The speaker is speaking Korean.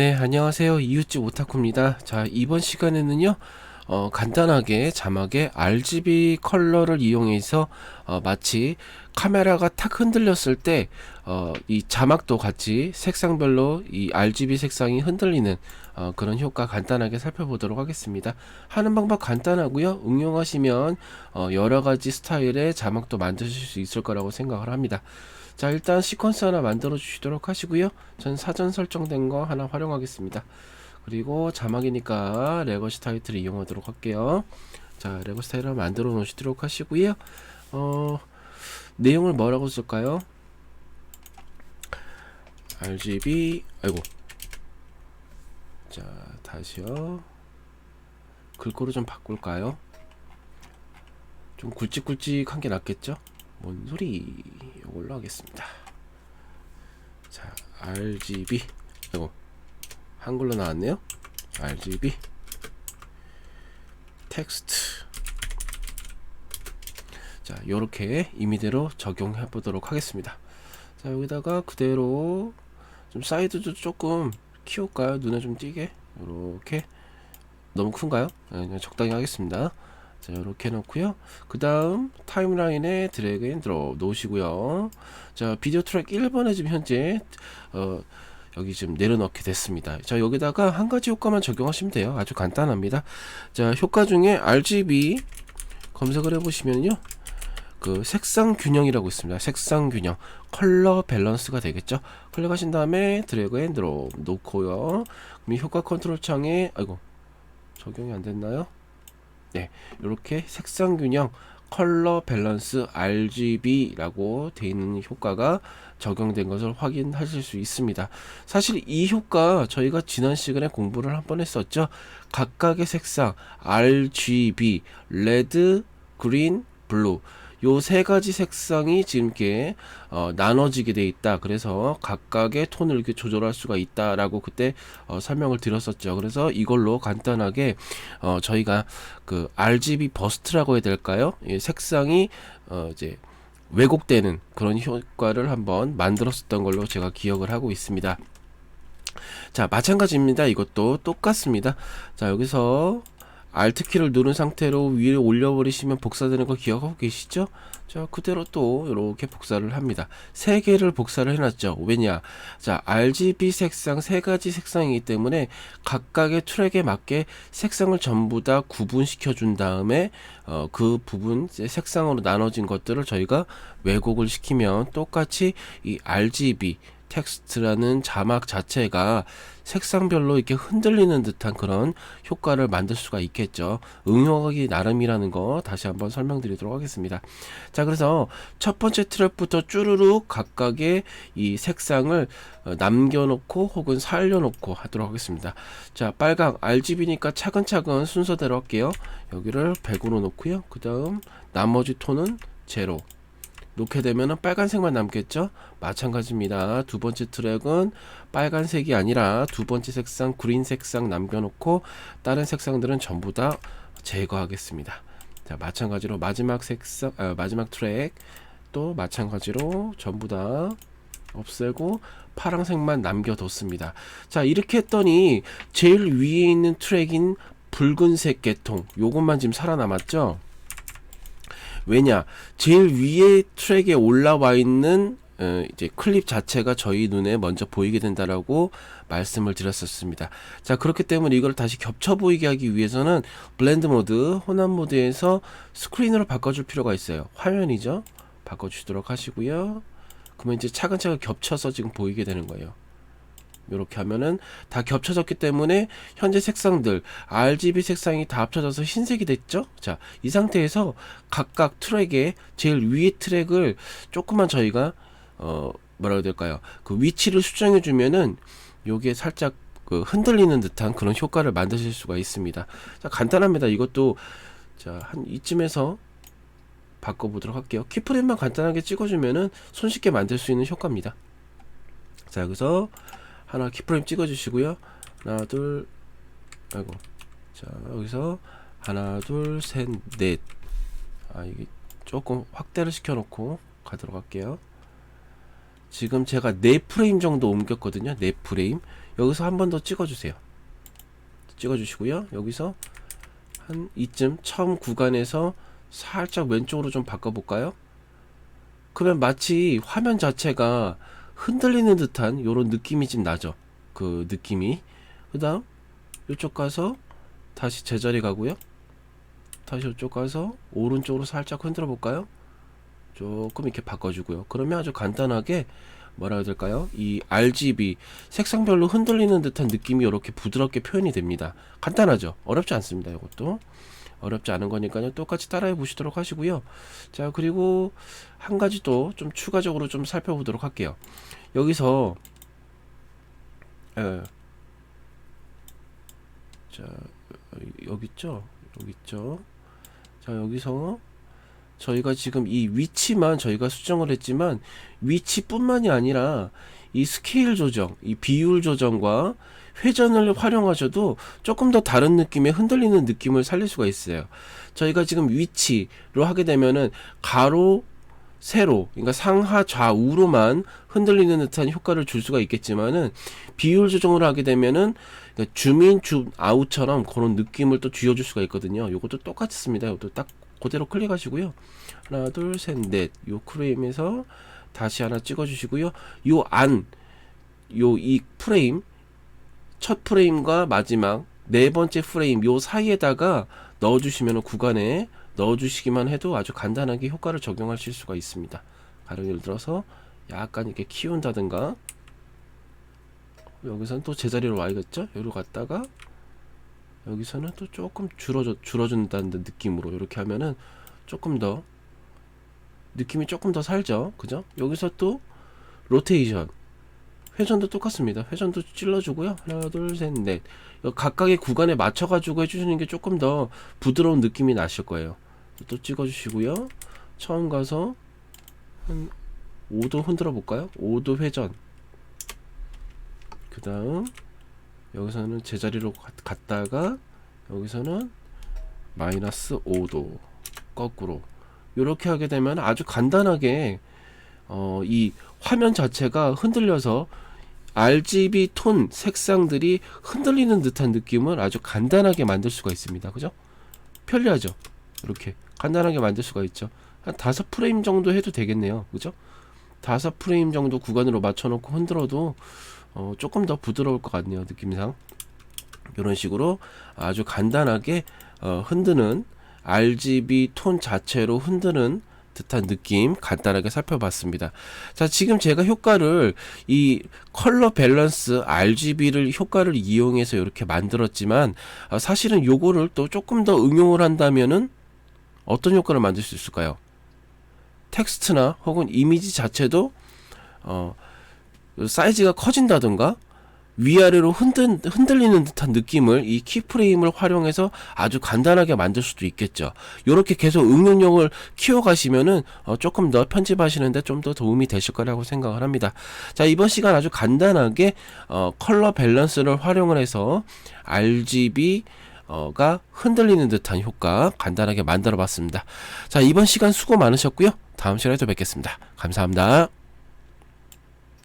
네, 안녕하세요. 이웃집 오타쿠입니다. 자, 이번 시간에는요, 어, 간단하게 자막에 RGB 컬러를 이용해서 어, 마치 카메라가 탁 흔들렸을 때, 어, 이 자막도 같이 색상별로 이 RGB 색상이 흔들리는 어, 그런 효과 간단하게 살펴보도록 하겠습니다. 하는 방법 간단하고요. 응용하시면 어, 여러 가지 스타일의 자막도 만드실 수 있을 거라고 생각을 합니다. 자 일단 시퀀스 하나 만들어 주시도록 하시고요. 전 사전 설정된 거 하나 활용하겠습니다. 그리고 자막이니까 레거시 타이틀을 이용하도록 할게요. 자 레거시 타이틀을 만들어 놓으시도록 하시고요. 어 내용을 뭐라고 쓸까요? RGB 아이고. 자 다시요. 글꼴을 좀 바꿀까요? 좀 굵직굵직한 게 낫겠죠 뭔 소리 이걸로 하겠습니다. 자 RGB 이거 한글로 나왔네요. RGB 텍스트. 자 요렇게 임의대로 적용해 보도록 하겠습니다. 자 여기다가 그대로 좀 사이즈도 조금 키울까요? 눈에 좀 띄게? 요렇게. 너무 큰가요? 네, 적당히 하겠습니다 자 이렇게 놓고요. 그 다음 타임라인에 드래그 앤 드롭 놓으시고요. 자 비디오 트랙 1번에 지금 현재 어 여기 지금 내려놓게 됐습니다. 자 여기다가 한 가지 효과만 적용하시면 돼요. 아주 간단합니다. 자 효과 중에 RGB 검색을 해보시면요. 그 색상 균형이라고 있습니다. 색상 균형. 컬러 밸런스가 되겠죠? 클릭하신 다음에 드래그 앤 드롭 놓고요. 그럼 이 효과 컨트롤 창에 아이고 적용이 안 됐나요 네, 이렇게 색상 균형, 컬러 밸런스 RGB라고 되어 있는 효과가 적용된 것을 확인하실 수 있습니다. 사실 이 효과 저희가 지난 시간에 공부를 한 번 했었죠. 각각의 색상 RGB, 레드, 그린, 블루 요 세 가지 색상이 지금 이렇게 어, 나눠지게 돼 있다. 그래서 각각의 톤을 이렇게 조절할 수가 있다라고 그때 어, 설명을 드렸었죠. 그래서 이걸로 간단하게 어, 저희가 그 RGB 버스트라고 해야 될까요? 이 색상이 어, 이제 왜곡되는 그런 효과를 한번 만들었었던 걸로 제가 기억을 하고 있습니다. 자, 마찬가지입니다. 이것도 똑같습니다. 자, 여기서 Alt키를 누른 상태로 위에 올려버리시면 복사되는 거 기억하고 계시죠? 자, 그대로 또 이렇게 복사를 합니다. 세 개를 복사를 해놨죠. 왜냐? 자, RGB 색상 세 가지 색상이기 때문에 각각의 트랙에 맞게 색상을 전부 다 구분시켜 준 다음에 어, 그 부분 색상으로 나눠진 것들을 저희가 왜곡을 시키면 똑같이 이 RGB 텍스트라는 자막 자체가 색상별로 이렇게 흔들리는 듯한 그런 효과를 만들 수가 있겠죠. 응용하기 나름이라는 거 다시 한번 설명드리도록 하겠습니다. 자, 그래서 첫 번째 트랙부터 쭈루룩 각각의 이 색상을 어, 남겨놓고 혹은 살려놓고 하도록 하겠습니다. 자, 빨강 RGB니까 차근차근 순서대로 할게요. 여기를 100으로 놓고요. 그 다음 나머지 톤은 제로. 놓게 되면 빨간색만 남겠죠? 마찬가지입니다. 두 번째 트랙은 빨간색이 아니라 두 번째 색상 그린 색상 남겨놓고 다른 색상들은 전부 다 제거하겠습니다. 자 마찬가지로 마지막 색상 아, 마지막 트랙 또 마찬가지로 전부 다 없애고 파란색만 남겨뒀습니다. 자 이렇게 했더니 제일 위에 있는 트랙인 붉은색 계통 요것만 지금 살아남았죠 왜냐 제일 위에 트랙에 올라와 있는 어, 이제 클립 자체가 저희 눈에 먼저 보이게 된다라고 말씀을 드렸었습니다. 자 그렇기 때문에 이걸 다시 겹쳐 보이게 하기 위해서는 블렌드 모드, 혼합 모드에서 스크린으로 바꿔줄 필요가 있어요. 화면이죠. 바꿔주도록 하시고요. 그러면 이제 차근차근 겹쳐서 지금 보이게 되는 거예요. 이렇게 하면은 다 겹쳐졌기 때문에 현재 색상들 RGB 색상이 다 합쳐져서 흰색이 됐죠? 자 이 상태에서 각각 트랙에 제일 위에 트랙을 조금만 저희가 어 뭐라 해야 될까요? 그 위치를 수정해 주면은 요게 살짝 그 흔들리는 듯한 그런 효과를 만드실 수가 있습니다. 자 간단합니다. 이것도 자한 이쯤에서 바꿔보도록 할게요. 키프레임만 간단하게 찍어주면은 손쉽게 만들 수 있는 효과입니다. 자 여기서 하나 키프레임 찍어 주시고요 하나 둘 아이고 자 여기서 하나 둘 셋 넷 아 이게 조금 확대를 시켜 놓고 가도록 할게요 지금 제가 4프레임 정도 옮겼거든요 4프레임 여기서 한 번 더 찍어주세요. 찍어주시고요. 여기서 한 이쯤 처음 구간에서 살짝 왼쪽으로 좀 바꿔볼까요? 그러면 마치 화면 자체가 흔들리는 듯한 요런 느낌이 좀 나죠. 그 느낌이. 그 다음 이쪽 가서 다시 제자리 가고요. 다시 이쪽 가서 오른쪽으로 살짝 흔들어 볼까요? 조금 이렇게 바꿔주고요. 그러면 아주 간단하게 뭐라 해야 될까요? 이 RGB 색상별로 흔들리는 듯한 느낌이 이렇게 부드럽게 표현이 됩니다. 간단하죠? 어렵지 않습니다. 이것도 어렵지 않은 거니까요. 똑같이 따라해 보시도록 하시고요. 자 그리고 한 가지 또 좀 추가적으로 좀 살펴보도록 할게요. 여기서 에, 자 여기 있죠? 여기 있죠? 자 여기서 저희가 지금 이 위치만 저희가 수정을 했지만 위치뿐만이 아니라 이 스케일 조정, 이 비율 조정과 회전을 활용하셔도 조금 더 다른 느낌의 흔들리는 느낌을 살릴 수가 있어요. 저희가 지금 위치로 하게 되면은 가로, 세로, 그러니까 상하 좌우로만 흔들리는 듯한 효과를 줄 수가 있겠지만은 비율 조정을 하게 되면은 그러니까 줌인, 줌 아웃처럼 그런 느낌을 또 쥐어줄 수가 있거든요. 이것도 똑같습니다. 이것도 딱 그대로 클릭하시고요. 하나, 둘, 셋, 넷. 요 프레임에서 다시 하나 찍어주시고요. 요 안, 요 이 프레임, 첫 프레임과 마지막 네 번째 프레임 요 사이에다가 넣어주시면 구간에 넣어주시기만 해도 아주 간단하게 효과를 적용하실 수가 있습니다. 가령 예를 들어서 약간 이렇게 키운다든가 여기서는 또 제자리로 와야겠죠? 여기로 갔다가 여기서는 또 조금 줄어져 줄어준다는 느낌으로 이렇게 하면은 조금 더 느낌이 조금 더 살죠, 그죠? 여기서 또 로테이션 회전도 똑같습니다. 회전도 찔러주고요. 하나, 둘, 셋, 넷. 요 각각의 구간에 맞춰 가지고 해주시는 게 조금 더 부드러운 느낌이 나실 거예요. 또 찍어 주시고요. 처음 가서 한 5도 흔들어 볼까요? 5도 회전. 그 다음 여기서는 제자리로 갔- 갔다가 여기서는 마이너스 5도 거꾸로 이렇게 하게 되면 아주 간단하게 어, 이 화면 자체가 흔들려서 RGB 톤 색상들이 흔들리는 듯한 느낌을 아주 간단하게 만들 수가 있습니다. 그죠? 편리하죠? 이렇게 간단하게 만들 수가 있죠. 한 다섯 프레임 정도 해도 되겠네요. 그죠? 다섯 프레임 정도 구간으로 맞춰놓고 흔들어도 어, 조금 더 부드러울 것 같네요. 느낌상. 이런 식으로 아주 간단하게 어, 흔드는 RGB 톤 자체로 흔드는 듯한 느낌 간단하게 살펴봤습니다. 자, 지금 제가 효과를 이 컬러 밸런스 RGB를 효과를 이용해서 이렇게 만들었지만 아, 사실은 요거를 또 조금 더 응용을 한다면은 어떤 효과를 만들 수 있을까요? 텍스트나 혹은 이미지 자체도 어, 사이즈가 커진다든가 위아래로 흔들, 흔들리는 듯한 느낌을 이 키프레임을 활용해서 아주 간단하게 만들 수도 있겠죠. 이렇게 계속 응용력을 키워가시면은 어, 조금 더 편집하시는데 좀 더 도움이 되실 거라고 생각을 합니다. 자 이번 시간 아주 간단하게 어, 컬러 밸런스를 활용을 해서 RGB 어가 흔들리는 듯한 효과 간단하게 만들어 봤습니다. 자 이번 시간 수고 많으셨고요. 다음 시간에 또 뵙겠습니다. 감사합니다.